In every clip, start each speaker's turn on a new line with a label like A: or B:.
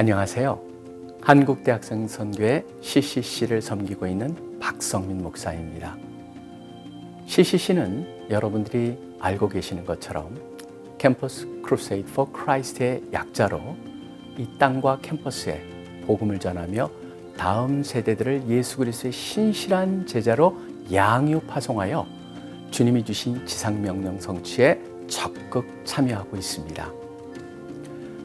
A: 안녕하세요. 한국대학생 선교회 CCC를 섬기고 있는 박성민 목사입니다. CCC는 여러분들이 알고 계시는 것처럼 캠퍼스 크루세이드 포 크라이스트의 약자로 이 땅과 캠퍼스에 복음을 전하며 다음 세대들을 예수 그리스도의 신실한 제자로 양육 파송하여 주님이 주신 지상 명령 성취에 적극 참여하고 있습니다.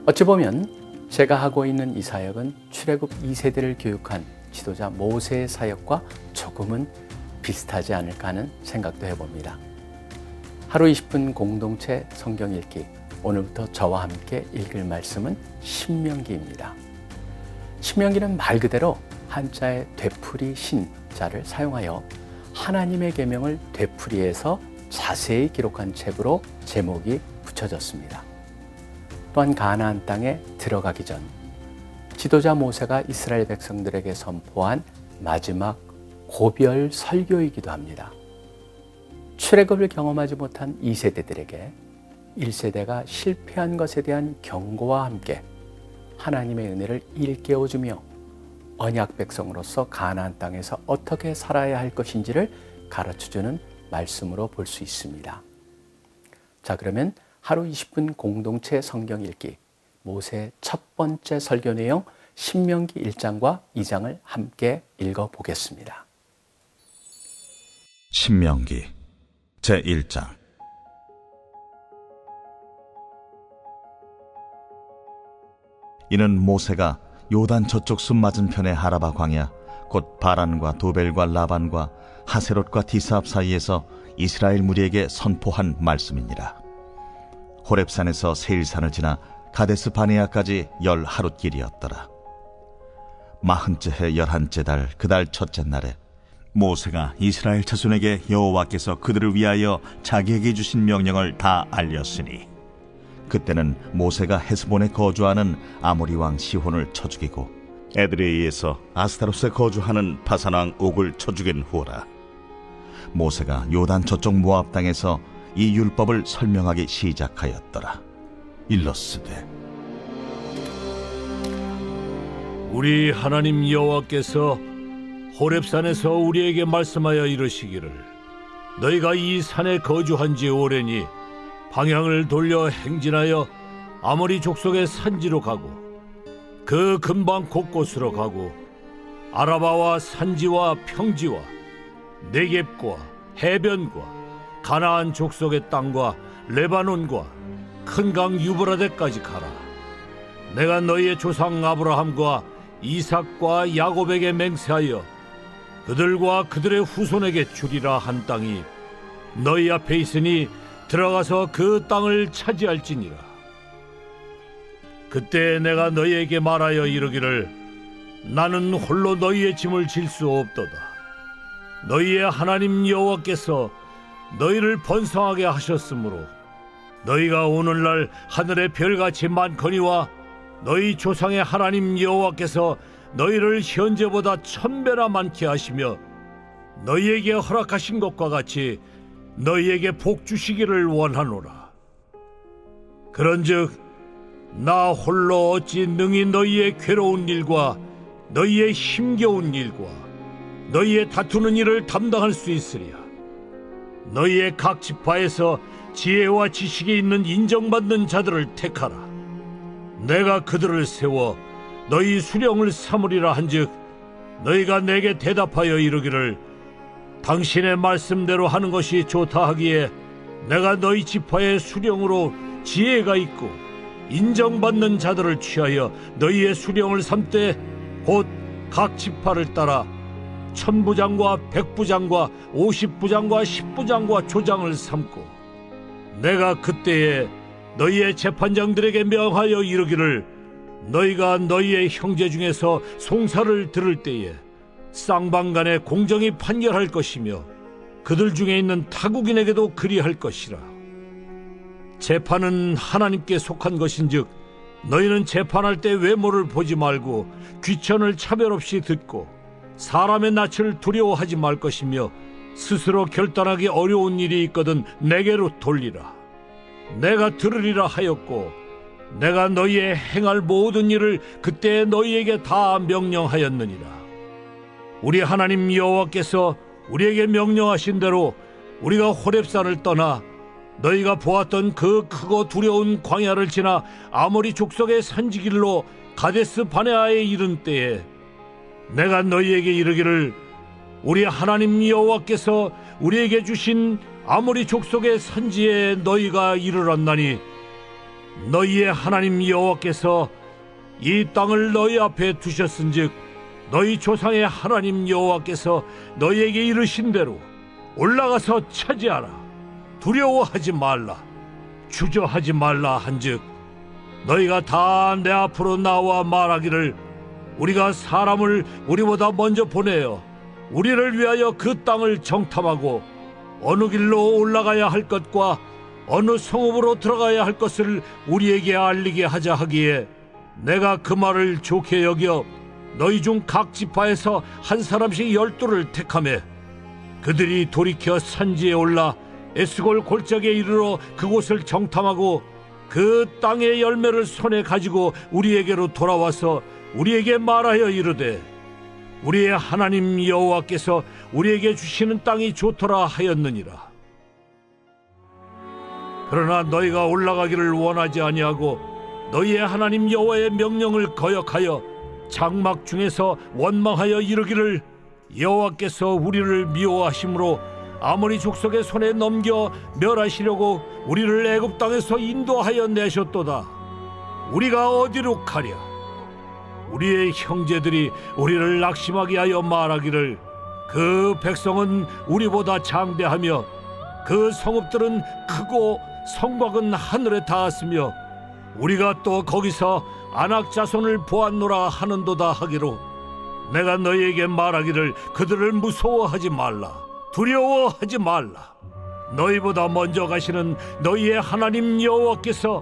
A: 어찌 보면 제가 하고 있는 이 사역은 출애굽 2세대를 교육한 지도자 모세의 사역과 조금은 비슷하지 않을까 하는 생각도 해봅니다. 하루 20분 공동체 성경 읽기 오늘부터 저와 함께 읽을 말씀은 신명기입니다. 신명기는 말 그대로 한자의 되풀이 신자를 사용하여 하나님의 계명을 되풀이해서 자세히 기록한 책으로 제목이 붙여졌습니다. 또한 가나안 땅에 들어가기 전 지도자 모세가 이스라엘 백성들에게 선포한 마지막 고별 설교이기도 합니다. 출애굽을 경험하지 못한 2세대들에게 1세대가 실패한 것에 대한 경고와 함께 하나님의 은혜를 일깨워 주며 언약 백성으로서 가나안 땅에서 어떻게 살아야 할 것인지를 가르쳐 주는 말씀으로 볼 수 있습니다. 자, 그러면 하루 20분 공동체 성경 읽기. 모세 첫 번째 설교 내용 신명기 1장과 2장을 함께 읽어 보겠습니다.
B: 신명기 제1장. 이는 모세가 요단 저쪽 숲 맞은편의 하라바 광야 곧 바란과 도벨과 라반과 하세롯과 디사압 사이에서 이스라엘 무리에게 선포한 말씀이니라 호렙산에서 세일산을 지나 가데스 바네아까지 열 하룻 길이었더라. 마흔째 해 열한째 달 그 달 첫째 날에 모세가 이스라엘 자손에게 여호와께서 그들을 위하여 자기에게 주신 명령을 다 알렸으니 그때는 모세가 헤스본에 거주하는 아모리 왕 시혼을 쳐 죽이고 에드레이에서 아스타로스에 거주하는 바산 왕 옥을 쳐 죽인 후라. 모세가 요단 저쪽 모압 땅에서 이 율법을 설명하기 시작하였더라. 일러스되
C: 우리 하나님 여호와께서 호렙산에서 우리에게 말씀하여 이르시기를 너희가 이 산에 거주한 지 오래니 방향을 돌려 행진하여 아모리 족속의 산지로 가고 그 근방 곳곳으로 가고 아라바와 산지와 평지와 네겝과 해변과 가나안 족속의 땅과 레바논과 큰 강 유브라데까지 가라 내가 너희의 조상 아브라함과 이삭과 야곱에게 맹세하여 그들과 그들의 후손에게 주리라 한 땅이 너희 앞에 있으니 들어가서 그 땅을 차지할지니라. 그때 내가 너희에게 말하여 이르기를 나는 홀로 너희의 짐을 질 수 없도다. 너희의 하나님 여호와께서 너희를 번성하게 하셨으므로 너희가 오늘날 하늘의 별같이 많거니와 너희 조상의 하나님 여호와께서 너희를 현재보다 천배나 많게 하시며 너희에게 허락하신 것과 같이 너희에게 복 주시기를 원하노라. 그런즉 나 홀로 어찌 능히 너희의 괴로운 일과 너희의 힘겨운 일과 너희의 다투는 일을 담당할 수 있으랴. 너희의 각 지파에서 지혜와 지식이 있는 인정받는 자들을 택하라. 내가 그들을 세워 너희 수령을 삼으리라 한즉 너희가 내게 대답하여 이르기를 당신의 말씀대로 하는 것이 좋다 하기에 내가 너희 지파의 수령으로 지혜가 있고 인정받는 자들을 취하여 너희의 수령을 삼되 곧 각 지파를 따라 천부장과 백부장과 오십부장과 십부장과 조장을 삼고 내가 그때에 너희의 재판장들에게 명하여 이르기를 너희가 너희의 형제 중에서 송사를 들을 때에 쌍방간에 공정히 판결할 것이며 그들 중에 있는 타국인에게도 그리할 것이라. 재판은 하나님께 속한 것인즉 너희는 재판할 때 외모를 보지 말고 귀천을 차별 없이 듣고 사람의 낯을 두려워하지 말 것이며 스스로 결단하기 어려운 일이 있거든 내게로 돌리라 내가 들으리라 하였고 내가 너희의 행할 모든 일을 그때 너희에게 다 명령하였느니라. 우리 하나님 여호와께서 우리에게 명령하신 대로 우리가 호렙산을 떠나 너희가 보았던 그 크고 두려운 광야를 지나 아모리 족속의 산지길로 가데스 바네아에 이른 때에 내가 너희에게 이르기를 우리 하나님 여호와께서 우리에게 주신 아모리 족속의 산지에 너희가 이르렀나니 너희의 하나님 여호와께서 이 땅을 너희 앞에 두셨은즉 너희 조상의 하나님 여호와께서 너희에게 이르신 대로 올라가서 차지하라. 두려워하지 말라. 주저하지 말라 한즉 너희가 다 내 앞으로 나와 말하기를 우리가 사람을 우리보다 먼저 보내어 우리를 위하여 그 땅을 정탐하고 어느 길로 올라가야 할 것과 어느 성읍으로 들어가야 할 것을 우리에게 알리게 하자 하기에 내가 그 말을 좋게 여겨 너희 중 각 지파에서 한 사람씩 열두를 택하매 그들이 돌이켜 산지에 올라 에스골 골짜기에 이르러 그곳을 정탐하고 그 땅의 열매를 손에 가지고 우리에게로 돌아와서 우리에게 말하여 이르되 우리의 하나님 여호와께서 우리에게 주시는 땅이 좋더라 하였느니라. 그러나 너희가 올라가기를 원하지 아니하고 너희의 하나님 여호와의 명령을 거역하여 장막 중에서 원망하여 이르기를 여호와께서 우리를 미워하심으로 아모리 족속의 손에 넘겨 멸하시려고 우리를 애굽 땅에서 인도하여 내셨도다. 우리가 어디로 가랴? 우리의 형제들이 우리를 낙심하게 하여 말하기를 그 백성은 우리보다 장대하며 그 성읍들은 크고 성곽은 하늘에 닿았으며 우리가 또 거기서 안악 자손을 보았노라 하는도다 하기로 내가 너희에게 말하기를 그들을 무서워하지 말라 두려워하지 말라. 너희보다 먼저 가시는 너희의 하나님 여호와께서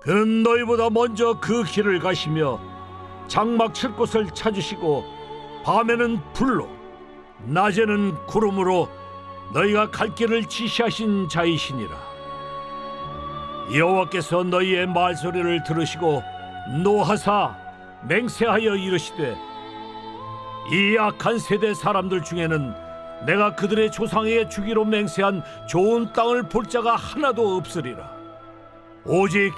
C: 그는 너희보다 먼저 그 길을 가시며 장막 칠 곳을 찾으시고 밤에는 불로 낮에는 구름으로 너희가 갈 길을 지시하신 자이시니라. 여호와께서 너희의 말소리를 들으시고 노하사 맹세하여 이르시되 이 악한 세대 사람들 중에는 내가 그들의 조상에게 주기로 맹세한 좋은 땅을 볼 자가 하나도 없으리라. 오직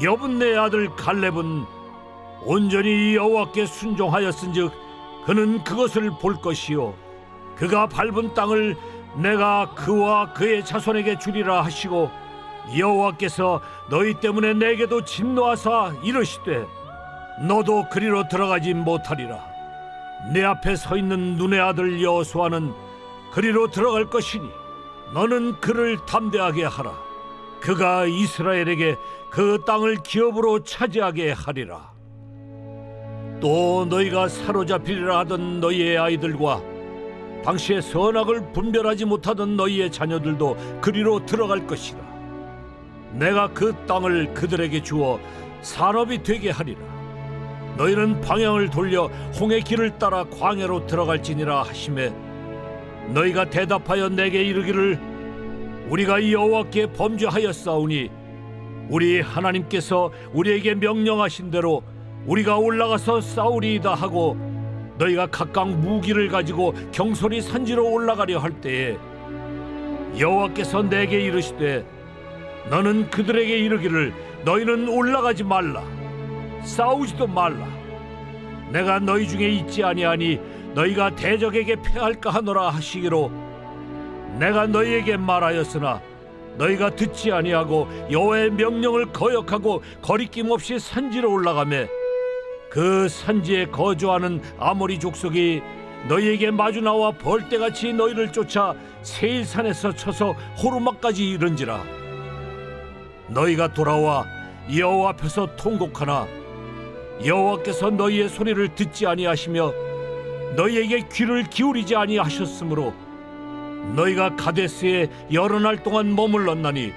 C: 여분네 아들 갈렙은 온전히 여호와께 순종하였은즉 그는 그것을 볼 것이요. 그가 밟은 땅을 내가 그와 그의 자손에게 주리라 하시고 여호와께서 너희 때문에 내게도 진노하사 이르시되 너도 그리로 들어가지 못하리라. 내 앞에 서 있는 눈의 아들 여호수아는 그리로 들어갈 것이니 너는 그를 담대하게 하라 그가 이스라엘에게 그 땅을 기업으로 차지하게 하리라. 또 너희가 사로잡히리라 하던 너희의 아이들과 당시에 선악을 분별하지 못하던 너희의 자녀들도 그리로 들어갈 것이라. 내가 그 땅을 그들에게 주어 산업이 되게 하리라. 너희는 방향을 돌려 홍해 길을 따라 광야로 들어갈지니라 하심에 너희가 대답하여 내게 이르기를 우리가 여호와께 범죄하였사오니 우리 하나님께서 우리에게 명령하신 대로 우리가 올라가서 싸우리이다 하고 너희가 각각 무기를 가지고 경솔히 산지로 올라가려 할 때에 여호와께서 내게 이르시되 너는 그들에게 이르기를 너희는 올라가지 말라 싸우지도 말라. 내가 너희 중에 있지 아니하니 너희가 대적에게 패할까 하노라 하시기로 내가 너희에게 말하였으나 너희가 듣지 아니하고 여호와의 명령을 거역하고 거리낌 없이 산지로 올라가매 그 산지에 거주하는 아모리 족속이 너희에게 마주 나와 벌떼같이 너희를 쫓아 세일산에서 쳐서 호르마까지 이른지라. 너희가 돌아와 여호와 앞에서 통곡하나 여호와께서 너희의 소리를 듣지 아니하시며 너희에게 귀를 기울이지 아니하셨으므로 너희가 가데스에 여러 날 동안 머물렀나니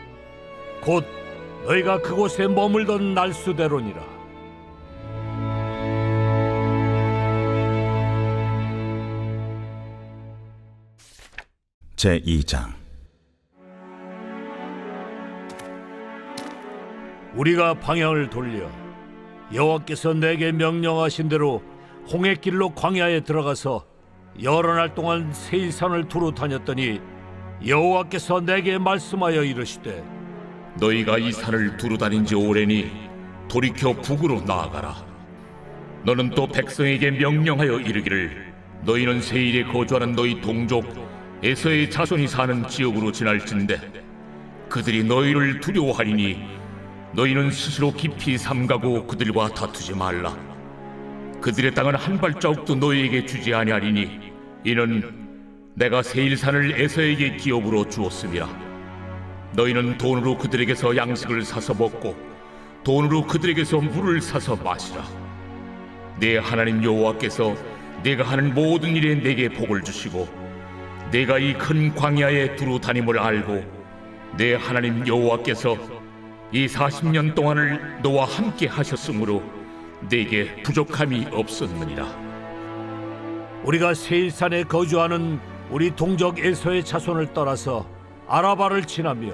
C: 곧 너희가 그곳에 머물던 날수대로니라.
B: 제 2장.
C: 우리가 방향을 돌려 여호와께서 내게 명령하신 대로 홍해길로 광야에 들어가서 여러 날 동안 세일산을 두루 다녔더니 여호와께서 내게 말씀하여 이르시되
D: 너희가 이 산을 두루 다닌 지 오래니 돌이켜 북으로 나아가라. 너는 또 백성에게 명령하여 이르기를 너희는 세일에 거주하는 너희 동족 에서의 자손이 사는 지역으로 지날진대 그들이 너희를 두려워하리니 너희는 스스로 깊이 삼가고 그들과 다투지 말라. 그들의 땅은 한 발자국도 너희에게 주지 아니하리니 이는 내가 세일산을 에서에게 기업으로 주었음이라. 너희는 돈으로 그들에게서 양식을 사서 먹고 돈으로 그들에게서 물을 사서 마시라. 내 하나님 여호와께서 내가 하는 모든 일에 내게 복을 주시고 내가 이 큰 광야에 두루 다님을 알고 내 하나님 여호와께서 이 40년 동안을 너와 함께 하셨으므로 내게 부족함이 없었느니라.
C: 우리가 세일산에 거주하는 우리 동족 에서의 자손을 떠나서 아라바를 지나며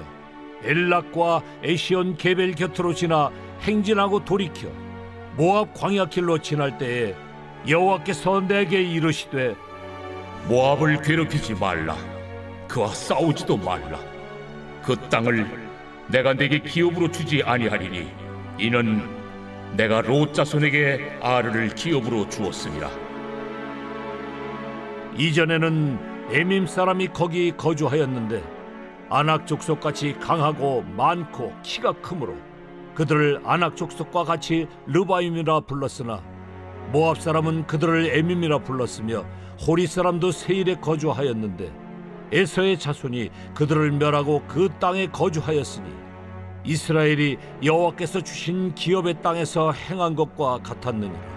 C: 엘락과 에시온 게벨 곁으로 지나 행진하고 돌이켜 모압 광야 길로 지날 때에 여호와께서 내게 이르시되
D: 모압을 괴롭히지 말라. 그와 싸우지도 말라. 그 땅을 내가 내게 기업으로 주지 아니하리니 이는 내가 롯 자손에게 아르를 기업으로 주었습니다.
C: 이전에는 에밈 사람이 거기 거주하였는데 아낙 족속같이 강하고 많고 키가 크므로 그들을 아낙 족속과 같이 르바임이라 불렀으나 모압 사람은 그들을 에밈이라 불렀으며 호리 사람도 세일에 거주하였는데 에서의 자손이 그들을 멸하고 그 땅에 거주하였으니 이스라엘이 여호와께서 주신 기업의 땅에서 행한 것과 같았느니라.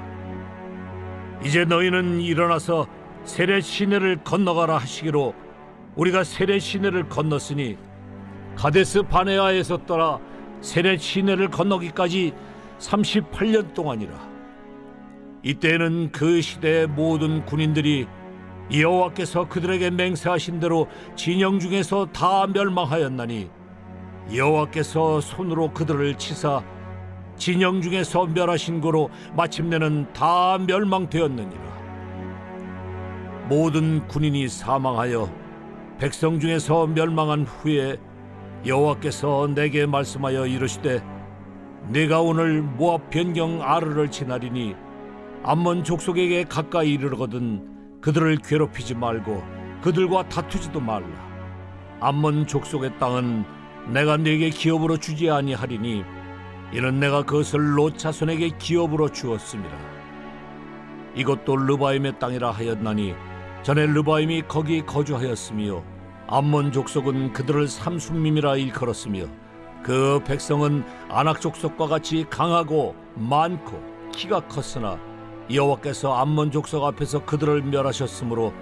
C: 이제 너희는 일어나서 세례 시내를 건너가라 하시기로 우리가 세례 시내를 건넜으니 가데스 바네아에서 떠나 세례 시내를 건너기까지 38년 동안이라. 이때는 그 시대의 모든 군인들이 여호와께서 그들에게 맹세하신 대로 진영 중에서 다 멸망하였나니 여호와께서 손으로 그들을 치사 진영 중에서 멸하신 고로 마침내는 다 멸망되었느니라 모든 군인이 사망하여 백성 중에서 멸망한 후에 여호와께서 내게 말씀하여 이르시되 내가 오늘 모압 변경 아르를 지나리니 암몬 족속에게 가까이 이르거든 그들을 괴롭히지 말고 그들과 다투지도 말라. 암몬 족속의 땅은 내가 네게 기업으로 주지 아니하리니 이는 내가 그것을 롯 자손에게 기업으로 주었습니다. 이것도 르바임의 땅이라 하였나니 전에 르바임이 거기 거주하였으며 암몬 족속은 그들을 삼순밈이라 일컬었으며 그 백성은 아낙 족속과 같이 강하고 많고 키가 컸으나 여호와께서 암몬 족속 앞에서 그들을 멸하셨으므로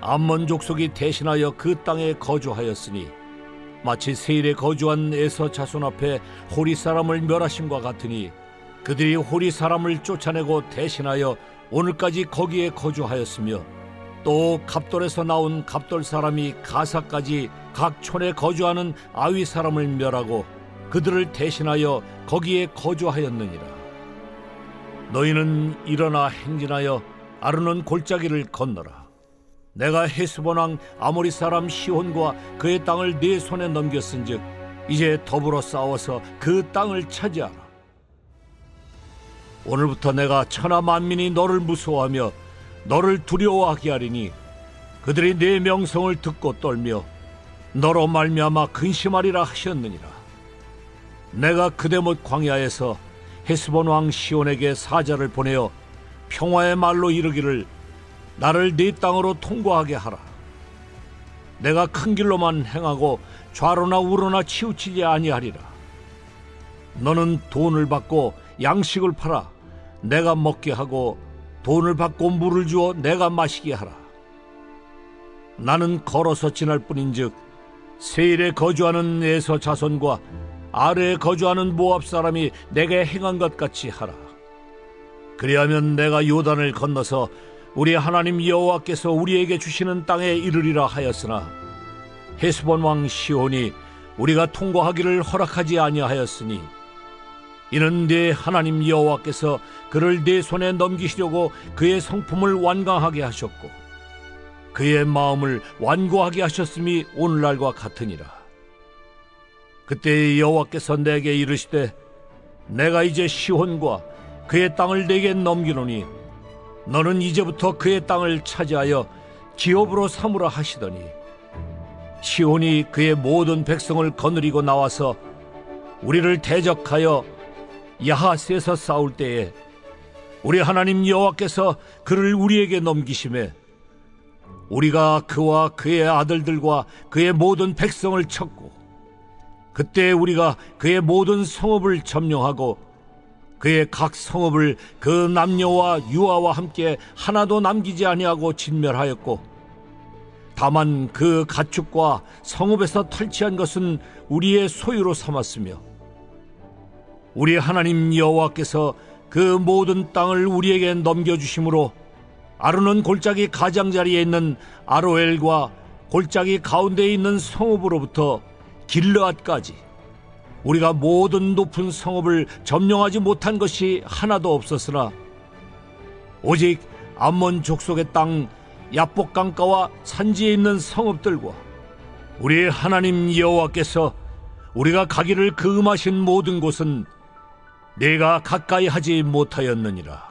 C: 암몬 족속이 대신하여 그 땅에 거주하였으니 마치 세일에 거주한 에서 자손 앞에 호리 사람을 멸하심과 같으니 그들이 호리 사람을 쫓아내고 대신하여 오늘까지 거기에 거주하였으며 또 갑돌에서 나온 갑돌 사람이 가사까지 각 촌에 거주하는 아위 사람을 멸하고 그들을 대신하여 거기에 거주하였느니라. 너희는 일어나 행진하여 아르논 골짜기를 건너라. 내가 헤스본 왕 아모리 사람 시혼과 그의 땅을 네 손에 넘겼은즉 이제 더불어 싸워서 그 땅을 차지하라. 오늘부터 내가 천하 만민이 너를 무서워하며 너를 두려워하게 하리니 그들이 네 명성을 듣고 떨며 너로 말미암아 근심하리라 하셨느니라. 내가 그대못 광야에서 헤스본 왕 시온에게 사자를 보내어 평화의 말로 이르기를 나를 네 땅으로 통과하게 하라. 내가 큰 길로만 행하고 좌로나 우로나 치우치지 아니하리라. 너는 돈을 받고 양식을 팔아 내가 먹게 하고 돈을 받고 물을 주어 내가 마시게 하라. 나는 걸어서 지날 뿐인즉 세일에 거주하는 에서 자손과 아래에 거주하는 모압 사람이 내게 행한 것 같이 하라. 그리하면 내가 요단을 건너서 우리 하나님 여호와께서 우리에게 주시는 땅에 이르리라 하였으나 헤스본 왕 시온이 우리가 통과하기를 허락하지 아니하였으니 이는 네 하나님 여호와께서 그를 네 손에 넘기시려고 그의 성품을 완강하게 하셨고 그의 마음을 완고하게 하셨음이 오늘날과 같으니라. 그때 여호와께서 내게 이르시되 내가 이제 시혼과 그의 땅을 내게 넘기노니 너는 이제부터 그의 땅을 차지하여 기업으로 삼으라 하시더니 시온이 그의 모든 백성을 거느리고 나와서 우리를 대적하여 야하스에서 싸울 때에 우리 하나님 여호와께서 그를 우리에게 넘기심에 우리가 그와 그의 아들들과 그의 모든 백성을 쳤고 그때 우리가 그의 모든 성읍을 점령하고 그의 각 성읍을 그 남녀와 유아와 함께 하나도 남기지 아니하고 진멸하였고 다만 그 가축과 성읍에서 탈취한 것은 우리의 소유로 삼았으며 우리 하나님 여호와께서 그 모든 땅을 우리에게 넘겨주심으로 아르논 골짜기 가장자리에 있는 아로엘과 골짜기 가운데에 있는 성읍으로부터 길르앗까지 우리가 모든 높은 성읍을 점령하지 못한 것이 하나도 없었으나 오직 암몬 족속의 땅 야복 강가와 산지에 있는 성읍들과 우리 하나님 여호와께서 우리가 가기를 금하신 모든 곳은 내가 가까이 하지 못하였느니라.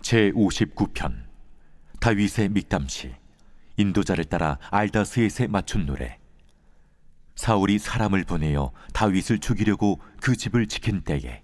E: 제 59편 다윗의 믹담시 인도자를 따라 알다스에세 맞춘 노래 사울이 사람을 보내어 다윗을 죽이려고 그 집을 지킨 때에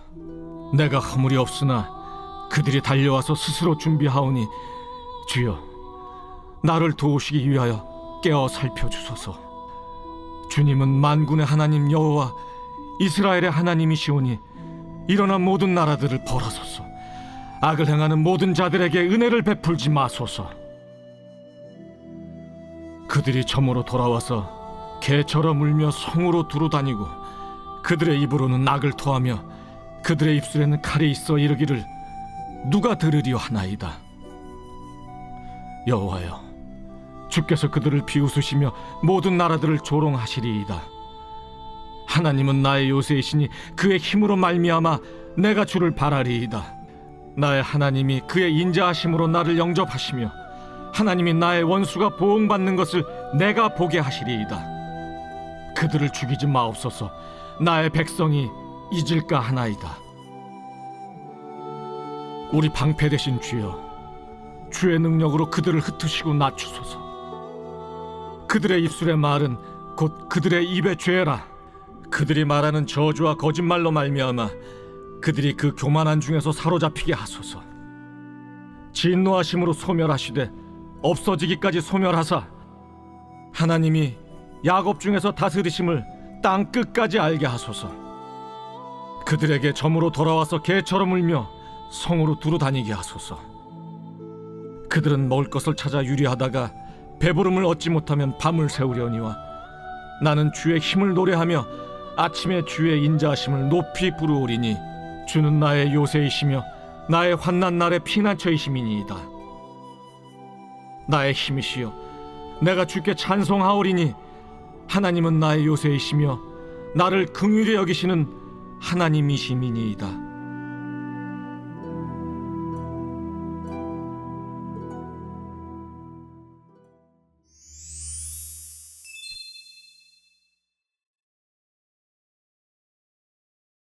F: 내가 허물이 없으나 그들이 달려와서 스스로 준비하오니 주여 나를 도우시기 위하여 깨어 살펴주소서. 주님은 만군의 하나님 여호와 이스라엘의 하나님이시오니 일어나 모든 나라들을 벌하소서. 악을 행하는 모든 자들에게 은혜를 베풀지 마소서. 그들이 점으로 돌아와서 개처럼 울며 성으로 두루 다니고 그들의 입으로는 악을 토하며 그들의 입술에는 칼이 있어 이르기를 누가 들으리요 하나이다. 여호와여 주께서 그들을 비웃으시며 모든 나라들을 조롱하시리이다. 하나님은 나의 요새이시니 그의 힘으로 말미암아 내가 주를 바라리이다. 나의 하나님이 그의 인자하심으로 나를 영접하시며 하나님이 나의 원수가 보응받는 것을 내가 보게 하시리이다. 그들을 죽이지 마옵소서. 나의 백성이 잊을까 하나이다. 우리 방패 되신 주여 주의 능력으로 그들을 흩으시고 낮추소서. 그들의 입술의 말은 곧 그들의 입의 죄라. 그들이 말하는 저주와 거짓말로 말미암아 그들이 그 교만한 중에서 사로잡히게 하소서. 진노하심으로 소멸하시되 없어지기까지 소멸하사 하나님이 야곱 중에서 다스리심을 땅 끝까지 알게 하소서 그들에게 점으로 돌아와서 개처럼 울며 성으로 두루 다니게 하소서. 그들은 먹을 것을 찾아 유리하다가 배부름을 얻지 못하면 밤을 새우려니와 나는 주의 힘을 노래하며 아침에 주의 인자하심을 높이 부르오리니 주는 나의 요새이시며 나의 환난 날의 피난처이심이니이다. 나의 힘이시여 내가 주께 찬송하오리니 하나님은 나의 요새이시며 나를 긍휼히 여기시는 하나님이시미니이다